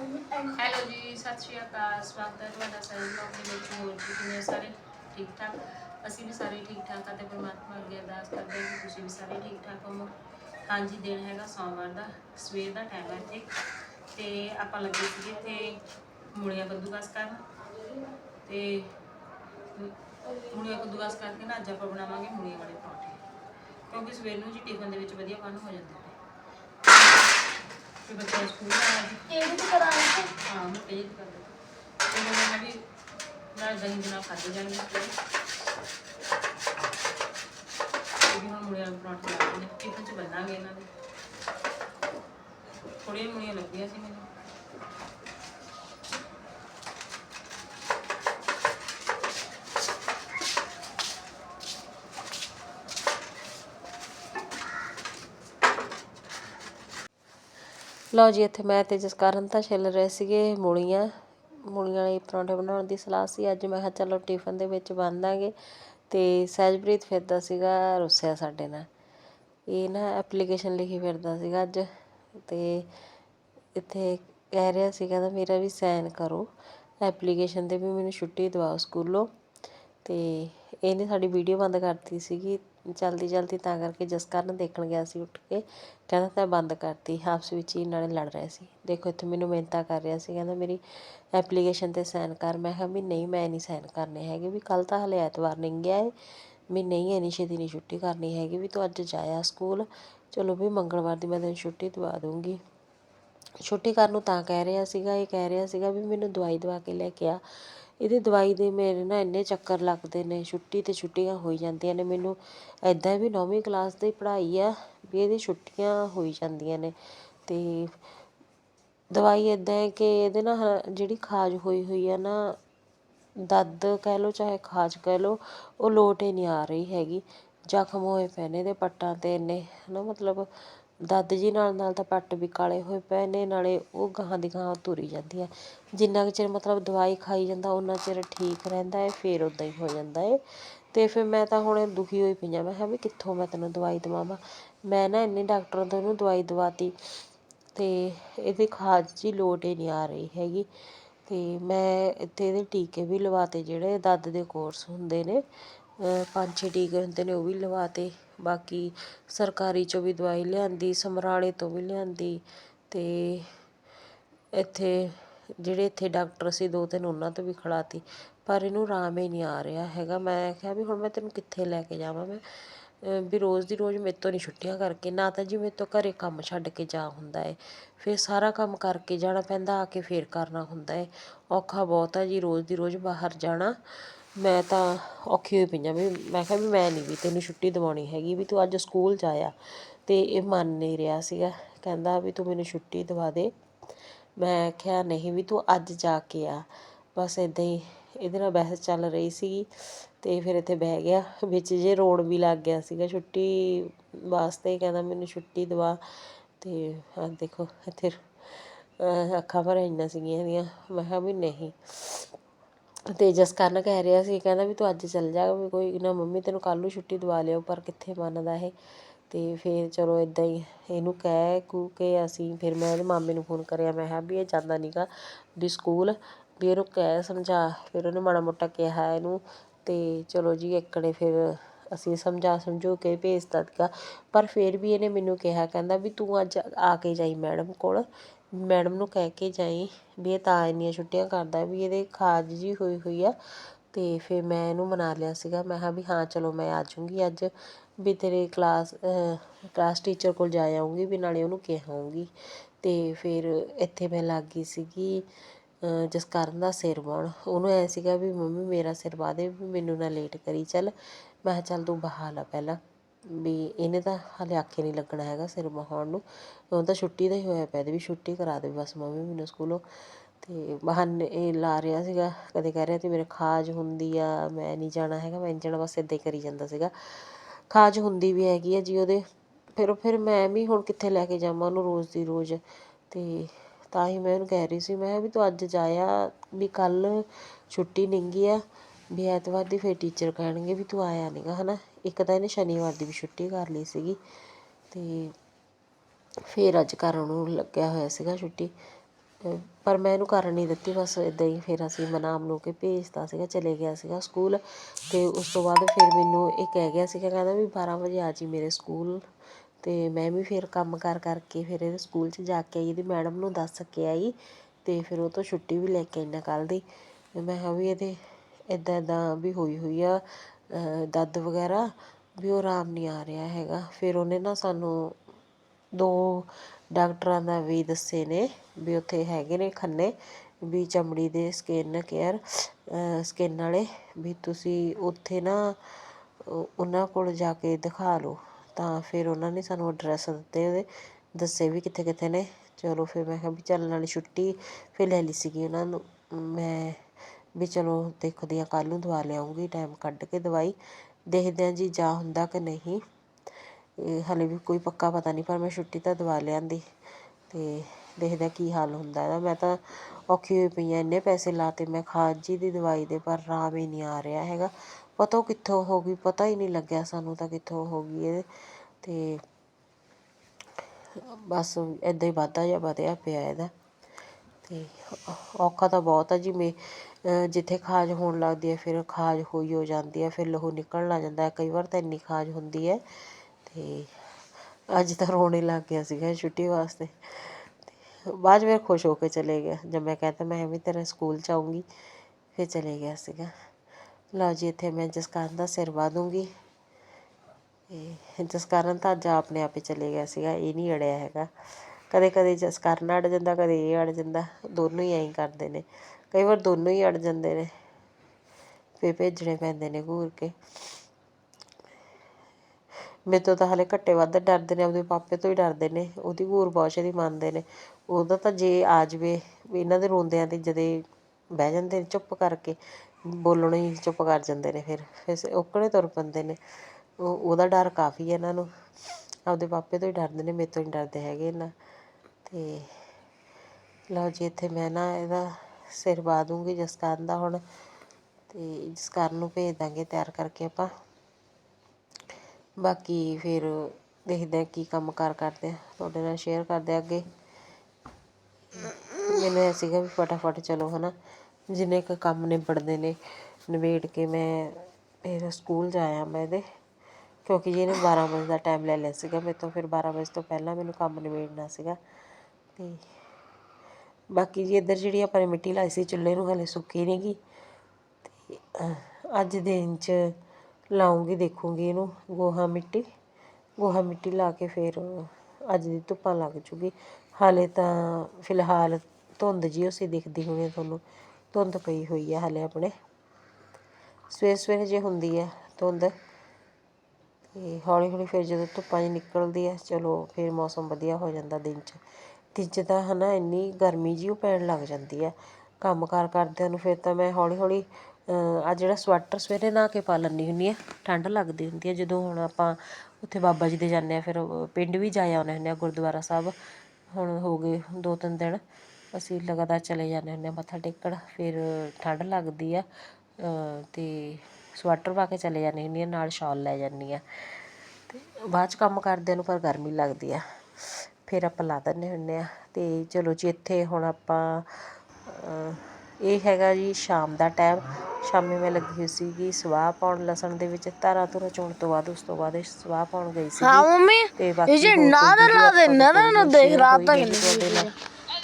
Hello ਜੀ, ਸਤਿ ਸ਼੍ਰੀ ਅਕਾਲ, ਸਵਾਗਤ ਹੈ ਤੁਹਾਡਾ ਸਾਰੇ ਬਲੌਗ ਦੇ ਵਿੱਚ। ਹੋਰ ਜੀ, ਕਿਵੇਂ ਸਾਰੇ? ਠੀਕ ਠਾਕ? ਅਸੀਂ ਵੀ ਸਾਰੇ ਠੀਕ ਠਾਕ ਆ ਤੇ ਪਰਮਾਤਮਾ ਅੱਗੇ ਅਰਦਾਸ ਕਰਦੇ ਹਾਂ ਕਿ ਤੁਸੀਂ ਵੀ ਸਾਰੇ ਠੀਕ ਠਾਕ ਹੋਵੋ। ਹਾਂਜੀ, ਦਿਨ ਹੈਗਾ ਸੋਮਵਾਰ ਦਾ, ਸਵੇਰ ਦਾ ਟਾਈਮ ਹੈ ਇੱਥੇ। ਤੇ ਆਪਾਂ ਲੱਗੇ ਸੀਗੇ ਇੱਥੇ ਮੁੜੀਆਂ ਬੰਦੋਬਸ ਕਰਨ। ਤੇ ਮੁੜੀਆਂ ਬੰਦੋਬਸ ਕਰਕੇ ਨਾ ਅੱਜ ਆਪਾਂ ਬਣਾਵਾਂਗੇ ਮੁੜੀਆਂ ਵਾਲੇ ਪਰੌਂਠੇ। ਕਿਉਂਕਿ ਸਵੇਰ ਨੂੰ ਜੀ ਟਿਫਨ ਦੇ ਵਿੱਚ ਵਧੀਆ ਬਣ ਹੋ ਜਾਂਦੇ ਨੇ ਤੇ ਬੱਚਾ ਸਕੂਲ ਆਇਆ ਜੀ ਇਹ ਵੀ ਕਰਾਂਗੇ ਹਾਂ ਮੈਂ ਪੇਜ ਕਰ ਦਿੱਤਾ ਤੇ ਮੈਂ ਵੀ ਨਾਲ ਦਹੀਂ ਦੇ ਨਾਲ ਖਾਦੇ ਜਾਣਗੇ ਇਹ ਵੀ ਹੁਣ ਮੁੜਿਆਂ ਨੂੰ ਪਰੌਂਠੇ ਲੱਗਦੇ ਨੇ ਚ ਬੰਨਾਂਗੇ ਇਹਨਾਂ ਦੇ ਥੋੜੀਆਂ ਮੁੜੀਆਂ ਲੱਗੀਆਂ ਸੀ ਮੈਨੂੰ ਲਓ ਜੀ, ਇੱਥੇ ਮੈਂ ਤੇ ਜਸਕਰਨ ਤਾਂ ਛਿੱਲ ਰਹੇ ਸੀਗੇ ਮੂਲੀਆਂ। ਮੂਲੀਆਂ ਵਾਲੇ ਪਰੌਂਠੇ ਬਣਾਉਣ ਦੀ ਸਲਾਹ ਸੀ। ਅੱਜ ਮੈਂ ਕਿਹਾ ਚਲੋ ਟਿਫਨ ਦੇ ਵਿੱਚ ਬੰਨ ਦਾਂਗੇ। ਤੇ ਸਹਿਜਪ੍ਰੀਤ ਫਿਰਦਾ ਸੀਗਾ ਰੁੱਸਿਆ ਸਾਡੇ ਨਾਲ। ਇਹ ਨਾ ਐਪਲੀਕੇਸ਼ਨ ਲਿਖੀ ਫਿਰਦਾ ਸੀਗਾ ਅੱਜ। ਤੇ ਇੱਥੇ ਕਹਿ ਰਿਹਾ ਸੀ ਕਹਿੰਦਾ ਮੇਰਾ ਵੀ ਸਾਈਨ ਕਰੋ। ਐਪਲੀਕੇਸ਼ਨ ਤੇ ਵੀ ਮੈਨੂੰ ਛੁੱਟੀ ਦਿਵਾਓ ਸਕੂਲੋਂ। ਅਤੇ ਇਹਨੇ ਸਾਡੀ ਵੀਡੀਓ ਬੰਦ ਕਰਤੀ ਸੀਗੀ। ਜਲਦੀ ਜਲਦੀ ਤਾਂ ਕਰਕੇ ਜਸਕਰਨ ਦੇਖਣ ਗਿਆ ਸੀ ਉੱਠ ਕੇ। ਕਹਿੰਦਾ ਤਾਂ ਬੰਦ ਕਰਤੀ, ਆਪਸ ਵਿੱਚ ਹੀ ਇਹਨਾਂ ਨੇ ਲੜ ਰਹੇ ਸੀ। ਦੇਖੋ, ਇੱਥੇ ਮੈਨੂੰ ਮਿਹਨਤਾਂ ਕਰ ਰਿਹਾ ਸੀ। ਕਹਿੰਦਾ ਮੇਰੀ ਐਪਲੀਕੇਸ਼ਨ ਤੇ ਸਾਈਨ ਕਰ। ਮੈਂ ਕਿਹਾ ਵੀ ਨਹੀਂ, ਮੈਂ ਨਹੀਂ ਸਾਈਨ ਕਰਨੇ ਹੈਗੇ। ਵੀ ਕੱਲ ਤਾਂ ਹਲੇ ਐਤਵਾਰ ਨਹੀਂ ਗਿਆ ਏ ਵੀ ਨਹੀਂ, ਇੰਨੀ ਛੇਤੀ ਨਹੀਂ ਛੁੱਟੀ ਕਰਨੀ ਹੈਗੀ। ਵੀ ਤੂੰ ਅੱਜ ਜਾਇਆ ਸਕੂਲ। ਚਲੋ ਵੀ ਮੰਗਲਵਾਰ ਦੀ ਮੈਂ ਤੈਨੂੰ ਛੁੱਟੀ ਦਵਾ ਦੂੰਗੀ। ਛੁੱਟੀ ਕਰਨ ਨੂੰ ਤਾਂ ਕਹਿ ਰਿਹਾ ਸੀਗਾ। ਇਹ ਕਹਿ ਰਿਹਾ ਸੀਗਾ ਵੀ ਮੈਨੂੰ ਦਵਾਈ ਦਵਾ ਕੇ ਲੈ ਕੇ ਆ। ਇਹਦੀ ਦਵਾਈ ਦੇ ਮੇਰੇ ਨਾ ਇੰਨੇ ਚੱਕਰ ਲੱਗਦੇ ਨੇ, ਛੁੱਟੀ ਤੇ ਛੁੱਟੀਆਂ ਹੋਈ ਜਾਂਦੀਆਂ ਨੇ, ਮੈਨੂੰ ਇੱਦਾਂ ਵੀ ਨੌਵੀਂ ਕਲਾਸ ਦੀ ਪੜ੍ਹਾਈ ਆ ਵੀ ਇਹਦੀ ਛੁੱਟੀਆਂ ਹੋਈ ਜਾਂਦੀਆਂ ਨੇ ਅਤੇ ਦਵਾਈ ਇੱਦਾਂ ਹੈ ਕਿ ਇਹਦੇ ਨਾ ਜਿਹੜੀ ਖਾਜ ਹੋਈ ਹੋਈ ਆ ਨਾ, ਦਰਦ ਕਹਿ ਲਓ ਚਾਹੇ ਖਾਜ ਕਹਿ ਲਓ, ਉਹ ਲੋਟ ਹੀ ਨਹੀਂ ਆ ਰਹੀ ਹੈਗੀ, ਜ਼ਖਮ ਹੋਏ ਪਏ ਨੇ ਇਹਦੇ ਪੱਟਾਂ ਤੇ ਇੰਨੇ ਹੈ ਨਾ ਮਤਲਬ ਦਰਦ ਜੀ ਨਾਲ ਨਾਲ ਤਾਂ ਪੱਟ ਵੀ ਕਾਲੇ ਹੋਏ ਪਏ ਨੇ, ਨਾਲੇ ਉਹ ਗਾਹਾਂ ਦੀ ਗਾਹਾਂ ਤੁਰੀ ਜਾਂਦੀ ਹੈ ਜਿੰਨਾ ਕੁ ਚਿਰ ਮਤਲਬ ਦਵਾਈ ਖਾਈ ਜਾਂਦਾ ਉਨਾ ਚਿਰ ਠੀਕ ਰਹਿੰਦਾ ਹੈ ਫਿਰ ਉੱਦਾਂ ਹੀ ਹੋ ਜਾਂਦਾ ਹੈ ਅਤੇ ਫਿਰ ਮੈਂ ਤਾਂ ਹੁਣ ਦੁਖੀ ਹੋਈ ਪਈ ਆ, ਮੈਂ ਕਿਹਾ ਵੀ ਕਿੱਥੋਂ ਮੈਂ ਤੈਨੂੰ ਦਵਾਈ ਦਵਾਵਾਂ? ਮੈਂ ਨਾ ਇੰਨੇ ਡਾਕਟਰਾਂ ਤੋਂ ਇਹਨੂੰ ਦਵਾਈ ਦਵਾਤੀ ਅਤੇ ਇਹਦੀ ਖਾਜ ਜੀ ਲੋਟ ਹੀ ਨਹੀਂ ਆ ਰਹੀ ਹੈਗੀ। ਅਤੇ ਮੈਂ ਇੱਥੇ ਇਹਦੇ ਟੀਕੇ ਵੀ ਲਵਾਤੇ, ਜਿਹੜੇ ਦਰਦ ਦੇ ਕੋਰਸ ਹੁੰਦੇ ਨੇ ਪੰਜ ਛੇ ਟੀਕੇ ਹੁੰਦੇ ਨੇ, ਉਹ ਵੀ ਲਵਾਤੇ। ਬਾਕੀ ਸਰਕਾਰੀ ਚੋਂ ਵੀ ਦਵਾਈ ਲਿਆਂਦੀ, ਸਮਰਾਲੇ ਤੋਂ ਵੀ ਲਿਆਂਦੀ ਅਤੇ ਇੱਥੇ ਜਿਹੜੇ ਇੱਥੇ ਡਾਕਟਰ ਸੀ, ਦੋ ਤਿੰਨ ਉਹਨਾਂ ਤੋਂ ਵੀ ਖੜਾਤੀ ਪਰ ਇਹਨੂੰ ਆਰਾਮ ਹੀ ਨਹੀਂ ਆ ਰਿਹਾ ਹੈਗਾ। ਮੈਂ ਕਿਹਾ ਵੀ ਹੁਣ ਮੈਂ ਤੈਨੂੰ ਕਿੱਥੇ ਲੈ ਕੇ ਜਾਵਾਂ? ਮੈਂ ਵੀ ਰੋਜ਼ ਦੀ ਰੋਜ਼ ਮੇਰੇ ਤੋਂ ਨਹੀਂ ਛੁੱਟੀਆਂ ਕਰਕੇ, ਨਾ ਤਾਂ ਜੀ ਮੇਰੇ ਤੋਂ ਘਰੇ ਕੰਮ ਛੱਡ ਕੇ ਜਾ ਹੁੰਦਾ ਏ, ਫਿਰ ਸਾਰਾ ਕੰਮ ਕਰਕੇ ਜਾਣਾ ਪੈਂਦਾ, ਆ ਕੇ ਫਿਰ ਕਰਨਾ ਹੁੰਦਾ ਏ। ਔਖਾ ਬਹੁਤ ਆ ਜੀ, ਰੋਜ਼ ਦੀ ਰੋਜ਼ ਬਾਹਰ ਜਾਣਾ। ਮੈਂ ਤਾਂ ਔਖੀ ਹੋਈ ਪਈ ਆ ਵੀ ਮੈਂ ਕਿਹਾ ਵੀ ਮੈਂ ਨਹੀਂ ਵੀ ਤੈਨੂੰ ਛੁੱਟੀ ਦਿਵਾਉਣੀ ਹੈਗੀ ਵੀ ਤੂੰ ਅੱਜ ਸਕੂਲ ਜਾਇਆ ਅਤੇ ਇਹ ਮੰਨ ਨਹੀਂ ਰਿਹਾ ਸੀਗਾ। ਕਹਿੰਦਾ ਵੀ ਤੂੰ ਮੈਨੂੰ ਛੁੱਟੀ ਦਵਾ ਦੇ। ਮੈਂ ਕਿਹਾ ਨਹੀਂ ਵੀ ਤੂੰ ਅੱਜ ਜਾ ਕੇ ਆ। ਬਸ ਇੱਦਾਂ ਹੀ ਇਹਦੇ ਨਾਲ ਬਹਿਸ ਚੱਲ ਰਹੀ ਸੀਗੀ ਅਤੇ ਫਿਰ ਇੱਥੇ ਬਹਿ ਗਿਆ। ਵਿੱਚ ਜੇ ਰੋਣ ਵੀ ਲੱਗ ਗਿਆ ਸੀਗਾ ਛੁੱਟੀ ਵਾਸਤੇ, ਕਹਿੰਦਾ ਮੈਨੂੰ ਛੁੱਟੀ ਦਵਾ। ਅਤੇ ਆਹ ਦੇਖੋ ਇੱਥੇ ਅੱਖਾਂ ਭਰ ਆਈਆਂ ਸੀਗੀਆਂ ਇਹਦੀਆਂ। ਮੈਂ ਕਿਹਾ ਵੀ ਨਹੀਂ। ਤੇ ਜਸਕਰਨ ਕਹਿ ਰਿਹਾ ਸੀ, ਕਹਿੰਦਾ ਵੀ ਤੂੰ ਅੱਜ ਚੱਲ ਜਾ, ਵੀ ਕੋਈ ਨਾ ਮੰਮੀ ਤੈਨੂੰ ਕੱਲ੍ਹ ਨੂੰ ਛੁੱਟੀ ਦਵਾ ਲਿਓ, ਪਰ ਕਿੱਥੇ ਮੰਨਦਾ ਇਹ? ਅਤੇ ਫਿਰ ਚਲੋ ਇੱਦਾਂ ਹੀ ਇਹਨੂੰ ਕਹਿ ਕੂ ਕੇ ਅਸੀਂ ਫਿਰ ਮੈਂ ਇਹਦੇ ਮਾਮੇ ਨੂੰ ਫੋਨ ਕਰਿਆ, ਮੈਂ ਕਿਹਾ ਵੀ ਇਹ ਜਾਂਦਾ ਨਹੀਂ ਗਾ ਵੀ ਸਕੂਲ, ਵੀ ਇਹਨੂੰ ਕਹਿ ਸਮਝਾ, ਫਿਰ ਉਹਨੇ ਮਾੜਾ ਮੋਟਾ ਕਿਹਾ ਇਹਨੂੰ ਅਤੇ ਚਲੋ ਜੀ ਇੱਕੜੇ ਫਿਰ ਅਸੀਂ ਸਮਝਾ ਸਮਝੋ ਕੇ ਭੇਜਤਾ ਸੀਗਾ, ਪਰ ਫਿਰ ਵੀ ਇਹਨੇ ਮੈਨੂੰ ਕਿਹਾ, ਕਹਿੰਦਾ ਵੀ ਤੂੰ ਅੱਜ ਆ ਕੇ ਜਾਈ ਮੈਡਮ ਕੋਲ ਮੈਡਮ ਨੂੰ ਕਹਿ ਕੇ ਜਾਈ ਵੀ ਇਹ ਤਾਂ ਇੰਨੀਆਂ ਛੁੱਟੀਆਂ ਕਰਦਾ ਵੀ ਇਹਦੇ ਖਾਜ ਜਿਹੀ ਹੋਈ ਹੋਈ ਆ ਅਤੇ ਫਿਰ ਮੈਂ ਇਹਨੂੰ ਮਨਾ ਲਿਆ ਸੀਗਾ। ਮੈਂ ਕਿਹਾ ਵੀ ਹਾਂ, ਚਲੋ ਮੈਂ ਆ ਜੂੰਗੀ ਅੱਜ ਵੀ ਤੇਰੇ ਕਲਾਸ ਕਲਾਸ ਟੀਚਰ ਕੋਲ ਜਾ ਆਊਂਗੀ ਵੀ ਨਾਲੇ ਉਹਨੂੰ ਕਿਹਾ ਆਊਂਗੀ। ਅਤੇ ਫਿਰ ਇੱਥੇ ਮੈਂ ਲੱਗ ਗਈ ਸੀਗੀ ਜਸਕਰਨ ਦਾ ਸਿਰ ਵਾਹੁਣ। ਉਹਨੂੰ ਐਂ ਸੀਗਾ ਵੀ ਮੰਮੀ ਮੇਰਾ ਸਿਰ ਵਾਹ ਦੇ, ਵੀ ਮੈਨੂੰ ਨਾ ਲੇਟ ਕਰੀ ਚੱਲ। ਮੈਂ ਕਿਹਾ ਚੱਲ ਤੂੰ ਬਹਾ ਲਾ ਪਹਿਲਾਂ। ਵੀ ਇਹਨੇ ਤਾਂ ਹਾਲੇ ਆਖੇ ਨਹੀਂ ਲੱਗਣਾ ਹੈਗਾ ਸਿਰ ਵਹਾਉਣ ਨੂੰ। ਹੁਣ ਤਾਂ ਛੁੱਟੀ ਦਾ ਹੀ ਹੋਇਆ ਪਿਆ ਤੇ ਵੀ ਛੁੱਟੀ ਕਰਾ ਦੇ ਬਸ ਮੰਮੀ ਮੈਨੂੰ ਸਕੂਲੋਂ। ਅਤੇ ਬਹਾਨੇ ਇਹ ਲਾ ਰਿਹਾ ਸੀਗਾ, ਕਦੇ ਕਹਿ ਰਿਹਾ ਤੇ ਮੇਰੇ ਖਾਜ ਹੁੰਦੀ ਆ, ਮੈਂ ਨਹੀਂ ਜਾਣਾ ਹੈਗਾ, ਮੈਂ ਨਹੀਂ ਜਾਣਾ, ਬਸ ਇੱਦਾਂ ਹੀ ਕਰੀ ਜਾਂਦਾ ਸੀਗਾ। ਖਾਜ ਹੁੰਦੀ ਵੀ ਹੈਗੀ ਆ ਜੀ ਉਹਦੇ, ਫਿਰ ਫਿਰ ਮੈਂ ਵੀ ਹੁਣ ਕਿੱਥੇ ਲੈ ਕੇ ਜਾਵਾਂ ਉਹਨੂੰ ਰੋਜ਼ ਦੀ ਰੋਜ਼। ਅਤੇ ਤਾਂ ਹੀ ਮੈਂ ਉਹਨੂੰ ਕਹਿ ਰਹੀ ਸੀ, ਮੈਂ ਕਿਹਾ ਵੀ ਤੂੰ ਅੱਜ ਜਾਇਆ, ਵੀ ਕੱਲ੍ਹ ਛੁੱਟੀ ਨਿੰਗੀ ਆ ਵੀ ਐਤਵਾਰ ਦੀ ਫਿਰ ਟੀਚਰ ਕਹਿਣਗੇ ਵੀ ਤੂੰ ਆਇਆ ਨਹੀਂਗਾ ਹਨਾ? ਇੱਕ ਤਾਂ ਇਹਨੇ ਸ਼ਨੀਵਾਰ ਦੀ ਵੀ ਛੁੱਟੀ ਕਰ ਲਈ ਸੀਗੀ ਤੇ ਫਿਰ ਅੱਜ ਘਰ ਉਹਨੂੰ ਲੱਗਿਆ ਹੋਇਆ ਸੀਗਾ ਛੁੱਟੀ। ਪਰ ਮੈਂ ਇਹਨੂੰ ਕਰਨ ਨਹੀਂ ਦਿੱਤੀ, ਬਸ ਇਦਾਂ ਹੀ ਫਿਰ ਅਸੀਂ ਮਨਾਮ ਨੂੰ ਕੇ ਭੇਜਤਾ ਸੀਗਾ, ਚਲੇ ਗਿਆ ਸੀਗਾ ਸਕੂਲ। ਤੇ ਉਸ ਤੋਂ ਬਾਅਦ ਫਿਰ ਮੈਨੂੰ ਇਹ ਕਹਿ ਗਿਆ ਸੀਗਾ, ਕਹਿੰਦਾ ਵੀ 12 ਵਜੇ ਆ ਜੀ ਮੇਰੇ ਸਕੂਲ। ਤੇ ਮੈਂ ਵੀ ਫਿਰ ਕੰਮ ਕਰ ਕਰਕੇ ਫਿਰ ਇਹਦੇ ਸਕੂਲ 'ਚ ਜਾ ਕੇ ਆਈ, ਇਹਦੀ ਮੈਡਮ ਨੂੰ ਦੱਸ ਕੇ ਆਈ। ਤੇ ਫਿਰ ਉਹ ਤੋਂ ਛੁੱਟੀ ਵੀ ਲੈ ਕੇ ਆਈ ਨਾ ਕੱਲ੍ਹ ਦੀ ਮੈਂ ਕਿਹਾ ਵੀ ਇਹਦੇ ਇੱਦਾਂ ਇੱਦਾਂ ਵੀ ਹੋਈ ਹੋਈ ਆ, ਅਹ ਦਰਦ ਵਗੈਰਾ ਵੀ ਉਹ ਆਰਾਮ ਨਹੀਂ ਆ ਰਿਹਾ ਹੈਗਾ। ਫਿਰ ਉਹਨੇ ਨਾ ਸਾਨੂੰ ਦੋ ਡਾਕਟਰਾਂ ਦਾ ਵੀ ਦੱਸੇ ਨੇ ਵੀ ਉੱਥੇ ਹੈਗੇ ਨੇ ਖੰਨੇ, ਵੀ ਚਮੜੀ ਦੇ ਸਕਿਨ ਕੇਅਰ ਸਕਿਨ ਵਾਲੇ, ਵੀ ਤੁਸੀਂ ਉੱਥੇ ਨਾ ਉਹਨਾਂ ਕੋਲ ਜਾ ਕੇ ਦਿਖਾ ਲਓ। ਤਾਂ ਫਿਰ ਉਹਨਾਂ ਨੇ ਸਾਨੂੰ ਐਡਰੈਸ ਦਿੱਤੇ ਉਹਦੇ, ਦੱਸੇ ਵੀ ਕਿੱਥੇ ਕਿੱਥੇ ਨੇ। ਚਲੋ ਫਿਰ ਮੈਂ ਕਿਹਾ ਵੀ ਚੱਲ ਨਾਲੇ ਛੁੱਟੀ ਫਿਰ ਲੈ ਲਈ ਸੀਗੀ ਉਹਨਾਂ ਨੂੰ। ਮੈਂ ਵੀ ਚਲੋ ਦੇਖਦੇ ਹਾਂ, ਕੱਲ੍ਹ ਨੂੰ ਦਵਾ ਲਿਆਉਂਗੀ ਟਾਈਮ ਕੱਢ ਕੇ ਦਵਾਈ। ਦੇਖਦੇ ਹਾਂ ਜੀ ਜਾ ਹੁੰਦਾ ਕਿ ਨਹੀਂ। ਇਹ ਹਾਲੇ ਵੀ ਕੋਈ ਪੱਕਾ ਪਤਾ ਨਹੀਂ, ਪਰ ਮੈਂ ਛੁੱਟੀ ਤਾਂ ਦਵਾ ਲਿਆਂਦੀ। ਅਤੇ ਦੇਖਦੇ ਹਾਂ ਕੀ ਹਾਲ ਹੁੰਦਾ ਇਹਦਾ। ਮੈਂ ਤਾਂ ਔਖੀ ਹੋਈ ਪਈ ਹਾਂ, ਇੰਨੇ ਪੈਸੇ ਲਾਤੇ ਮੈਂ ਖਾਜੀ ਦੀ ਦਵਾਈ ਦੇ, ਪਰ ਆਰਾਮ ਹੀ ਨਹੀਂ ਆ ਰਿਹਾ ਹੈਗਾ। ਪਤਾ ਉਹ ਕਿੱਥੋਂ ਹੋ ਗਈ, ਪਤਾ ਹੀ ਨਹੀਂ ਲੱਗਿਆ ਸਾਨੂੰ ਤਾਂ ਕਿੱਥੋਂ ਹੋ ਗਈ ਇਹ। ਅਤੇ ਬਸ ਇਦਾਂ ਹੀ ਵਾਧਾ ਜਿਹਾ ਵਧਿਆ ਪਿਆ ਇਹਦਾ। ਅਤੇ ਔਖਾ ਤਾਂ ਬਹੁਤ ਆ ਜੀ। ਮੇ ਜਿੱਥੇ ਖਾਜ ਹੋਣ ਲੱਗਦੀ ਹੈ, ਫਿਰ ਖਾਜ ਹੋਈ ਹੋ ਜਾਂਦੀ ਹੈ, ਫਿਰ ਲਹੂ ਨਿਕਲਣ ਲੱਗ ਜਾਂਦਾ ਕਈ ਵਾਰ ਤਾਂ ਇੰਨੀ ਖਾਜ ਹੁੰਦੀ ਹੈ ਅਤੇ ਅੱਜ ਤਾਂ ਰੋਣੇ ਲੱਗ ਗਿਆ ਸੀਗਾ ਛੁੱਟੀ ਵਾਸਤੇ। ਤੇ ਬਾਅਦ 'ਚ ਫਿਰ ਖੁਸ਼ ਹੋ ਕੇ ਚਲੇ ਗਿਆ। ਜਦ ਮੈਂ ਕਹਿੰਦਾ ਮੈਂ ਐਵੇਂ ਤੇਰਾ ਸਕੂਲ 'ਚ ਆਊਂਗੀ, ਫਿਰ ਚਲੇ ਗਿਆ ਸੀਗਾ। ਲਓ ਜੀ, ਇੱਥੇ ਮੈਂ ਜਸਕਾਰਨ ਦਾ ਸਿਰ ਵਾ ਦੂੰਗੀ ਇਹ ਜਸਕਾਰਨ ਤਾਂ ਅੱਜ ਆਪਣੇ ਆਪ ਹੀ ਚਲੇ ਗਿਆ ਸੀਗਾ, ਇਹ ਨਹੀਂ ਅੜਿਆ ਹੈਗਾ। ਕਦੇ ਕਦੇ ਜਸਕਾਰਨ ਅੜ ਜਾਂਦਾ, ਕਦੇ ਇਹ ਅੜ ਜਾਂਦਾ। ਦੋਨੋਂ ਹੀ ਐਂ ਕਰਦੇ ਨੇ। ਕਈ ਵਾਰ ਦੋਨੋਂ ਹੀ ਅੜ ਜਾਂਦੇ ਨੇ। ਫੇ ਭੇਜਣੇ ਪੈਂਦੇ ਨੇ ਘੂਰ ਕੇ। ਮੇਰੇ ਤੋਂ ਤਾਂ ਹਲੇ ਘੱਟੇ ਵੱਧ ਡਰਦੇ ਨੇ ਆਪਦੇ ਪਾਪੇ ਤੋਂ ਹੀ ਡਰਦੇ ਨੇ। ਉਹਦੀ ਘੂਰ ਬਹੁਤ ਛੇਤੀ ਮੰਨਦੇ ਨੇ। ਉਹਦਾ ਤਾਂ ਜੇ ਆ ਜਾਵੇ, ਵੀ ਇਹਨਾਂ ਦੇ ਰੋਂਦਿਆਂ ਤੇ ਜਦੇ ਬਹਿ ਜਾਂਦੇ ਨੇ ਚੁੱਪ ਕਰਕੇ, ਬੋਲਣੋਂ ਹੀ ਚੁੱਪ ਕਰ ਜਾਂਦੇ ਨੇ ਫਿਰ। ਫਿਰ ਔਕਣੇ ਤੁਰ ਪੈਂਦੇ ਨੇ। ਉਹ, ਉਹਦਾ ਡਰ ਕਾਫੀ ਹੈ ਇਹਨਾਂ ਨੂੰ। ਆਪਦੇ ਪਾਪੇ ਤੋਂ ਹੀ ਡਰਦੇ ਨੇ, ਮੇਰੇ ਤੋਂ ਨਹੀਂ ਡਰਦੇ ਹੈਗੇ ਇਹਨਾਂ। ਤੇ ਲਓ ਜੀ, ਇੱਥੇ ਮੈਂ ਨਾ ਇਹਦਾ ਸਿਰ ਵਾ ਦੂੰਗੀ ਜਸਕਰਨ ਦਾ ਹੁਣ ਤੇ ਜਸਕਰਨ ਨੂੰ ਭੇਜ ਦਾਂਗੇ ਤਿਆਰ ਕਰਕੇ ਆਪਾਂ। ਬਾਕੀ ਫਿਰ ਦੇਖਦੇ ਹਾਂ ਕੀ ਕੰਮ ਕਾਰ ਕਰਦੇ ਆ ਤੁਹਾਡੇ ਨਾਲ ਸ਼ੇਅਰ ਕਰਦੇ ਆ ਅੱਗੇ। ਮੈਨੂੰ ਇਹ ਸੀਗਾ ਵੀ ਫਟਾਫਟ ਚਲੋ ਹਨਾ। ਜਿੰਨੇ ਕੁ ਕੰਮ ਨਿਬੜਦੇ ਨੇ, ਨਿਬੇੜ ਕੇ ਮੈਂ ਫਿਰ ਸਕੂਲ ਜਾਇਆ ਮੈਂ ਇਹਦੇ। ਕਿਉਂਕਿ ਜਿਹਨੇ ਇਹਨੇ 12 ਵਜੇ ਦਾ ਟਾਈਮ ਲੈ ਲਿਆ ਸੀਗਾ। ਮੇਰੇ ਤੋਂ ਫਿਰ 12 ਵਜੇ ਤੋਂ ਪਹਿਲਾਂ ਮੈਨੂੰ ਕੰਮ ਨਿਬੇੜਨਾ ਸੀਗਾ। ਤੇ ਬਾਕੀ ਜੀ ਇੱਧਰ ਜਿਹੜੀ ਆਪਾਂ ਨੇ ਮਿੱਟੀ ਲਾਈ ਸੀ ਚੁੱਲ੍ਹੇ ਨੂੰ ਹਲੇ ਸੁੱਕੀ ਨਹੀਂ ਗੀ। ਤੇ ਅੱਜ ਦਿਨ 'ਚ ਲਾਉਂਗੀ, ਦੇਖੂੰਗੀ ਇਹਨੂੰ, ਗੋਹਾ ਮਿੱਟੀ। ਗੋਹਾ ਮਿੱਟੀ ਲਾ ਕੇ ਫਿਰ ਅੱਜ ਦੀ ਧੁੱਪਾਂ ਲੱਗ ਜੂਗੀ। ਹਾਲੇ ਤਾਂ ਫਿਲਹਾਲ ਧੁੰਦ ਜੀ ਉਸੇ ਦਿਖਦੀ ਹੋਣੀ ਤੁਹਾਨੂੰ। ਧੁੰਦ ਪਈ ਹੋਈ ਹੈ ਹਾਲੇ ਆਪਣੇ। ਸਵੇਰ ਸਵੇਰੇ ਜੇ ਹੁੰਦੀ ਹੈ ਧੁੰਦ, ਤੇ ਹੌਲੀ ਹੌਲੀ ਫਿਰ ਜਦੋਂ ਧੁੱਪਾਂ 'ਚ ਨਿਕਲਦੀ ਹੈ ਚਲੋ ਫਿਰ ਮੌਸਮ ਵਧੀਆ ਹੋ ਜਾਂਦਾ ਦਿਨ 'ਚ। ਦਿਨ 'ਚ ਹੈ ਨਾ ਇੰਨੀ ਗਰਮੀ ਜਿਹੀ ਉਹ ਪੈਣ ਲੱਗ ਜਾਂਦੀ ਹੈ ਕੰਮ ਕਾਰ ਕਰਦਿਆਂ ਨੂੰ ਫਿਰ ਤਾਂ ਮੈਂ ਹੌਲੀ ਹੌਲੀ ਆਹ ਜਿਹੜਾ ਸਵੈਟਰ ਸਵੇਰੇ ਨਹਾ ਕੇ ਪਾ ਲੈਂਦੀ ਹੁੰਦੀ ਹਾਂ ਠੰਡ ਲੱਗਦੀ ਹੁੰਦੀ ਹੈ ਜਦੋਂ ਹੁਣ ਆਪਾਂ ਉੱਥੇ ਬਾਬਾ ਜੀ ਦੇ ਜਾਂਦੇ ਹਾਂ ਫਿਰ ਪਿੰਡ ਵੀ ਜਾ ਆਉਂਦੇ ਹੁੰਦੇ ਹਾਂ ਗੁਰਦੁਆਰਾ ਸਾਹਿਬ। ਹੁਣ ਹੋ ਗਏ ਦੋ ਤਿੰਨ ਦਿਨ, ਅਸੀਂ ਲਗਾਤਾਰ ਚਲੇ ਜਾਂਦੇ ਹੁੰਦੇ ਹਾਂ ਮੱਥਾ ਟੇਕਣ। ਫਿਰ ਠੰਡ ਲੱਗਦੀ ਆ ਅਤੇ ਸਵੈਟਰ ਪਾ ਕੇ ਚਲੇ ਜਾਂਦੀ ਹੁੰਦੀ ਹਾਂ ਨਾਲ ਸ਼ਾਲ ਲੈ ਜਾਂਦੀ ਹਾਂ ਅਤੇ ਬਾਅਦ 'ਚ ਕੰਮ ਕਰਦਿਆਂ ਨੂੰ ਪਰ ਗਰਮੀ ਲੱਗਦੀ ਆ। ਫਿਰ ਆਪਾਂ ਲਾ ਦਿੰਦੇ ਹੁੰਦੇ ਆ ਤੇ ਚਲੋ ਜੀ ਇੱਥੇ ਹੁਣ ਆਪਾਂ ਇਹ ਹੈਗਾ ਜੀ ਸ਼ਾਮ ਦਾ ਟਾਈਮ ਸ਼ਾਮੀ ਮੈਂ ਲੱਗੀ ਹੋਈ ਸੀਗੀ ਸਵਾਹ ਪਾਉਣ ਲਸਣ ਦੇ ਵਿੱਚ। ਧਾਰਾ ਧੁਰਾ ਚੋਣ ਤੋਂ ਬਾਅਦ ਉਸ ਤੋਂ ਬਾਅਦ ਇਹ ਸਵਾਹ ਪਾਉਣ ਗਈ ਸੀ ਹਾਂ ਮੰਮੀ ਇਹ ਜੇ ਨਾ ਨਾ ਦੇ ਨਾ ਨਾ ਦੇਖ ਰਾਤ ਤੱਕ ਨਹੀਂ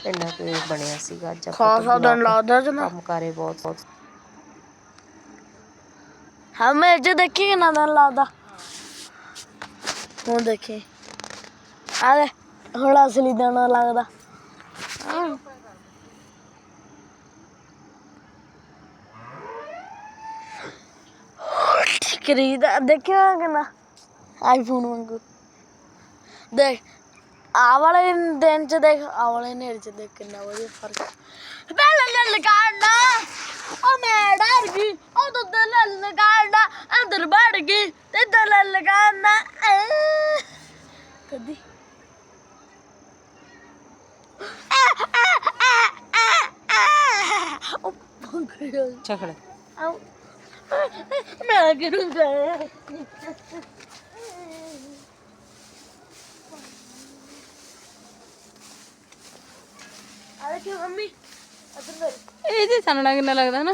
ਇੰਨਾ ਕੋਈ ਬਣਿਆ ਸੀਗਾ। ਅੱਜ ਖਾਸਾ ਦਿਨ ਲੱਗਦਾ ਜਨਾ ਕੰਮ ਕਰੇ ਬਹੁਤ ਬਹੁਤ। ਹਾਂ ਮੈਂ ਜੇ ਦੇਖੀ ਨਾ ਦਿਨ ਲੱਗਦਾ। ਹੁਣ ਦੇਖੀ। ਆ ਹੁਣ ਅਸਲੀ ਦਾਣਾ ਲੱਗਦਾ। ਹਾਂ। ਦਾ ਦੇਖਿਆ ਕਿੰਨਾ ਆਈਫੋਨ ਵਾਂਗੂ। ਦੇਖ ਆ ਵਾਲੇ ਦਿਨ ਚ ਦੇਖ ਆ ਵਾਲੇ ਨੇਰ ਚ ਦੇਖ ਕਿੰਨਾ ਵਧੀਆ ਫ਼ਰਕ। ਪਹਿਲਾਂ ਲੱਲ ਲਗਾਣਾ ਉਹ ਮੈਂ ਡਰ ਗਈ। ਉਹ ਤੋਂ ਦਿਲ ਲਗਾਣਾ ਅੰਦਰ ਵੜ ਗਈ ਤੇ ਦਿਲ ਲਗਾਣਾ ਕਦੀ ਉਹ ਪੰਗੜ ਚਖੜ ਆਉ ਮੈਂ ਕਰੂੰਗਾ ਅਰੇ ਦੇਖਿਓ ਮੰਮੀ ਅਦਰ ਇਹ ਜੇ ਚਾਨਣਾ ਕਿੰਨਾ ਲੱਗਦਾ ਨਾ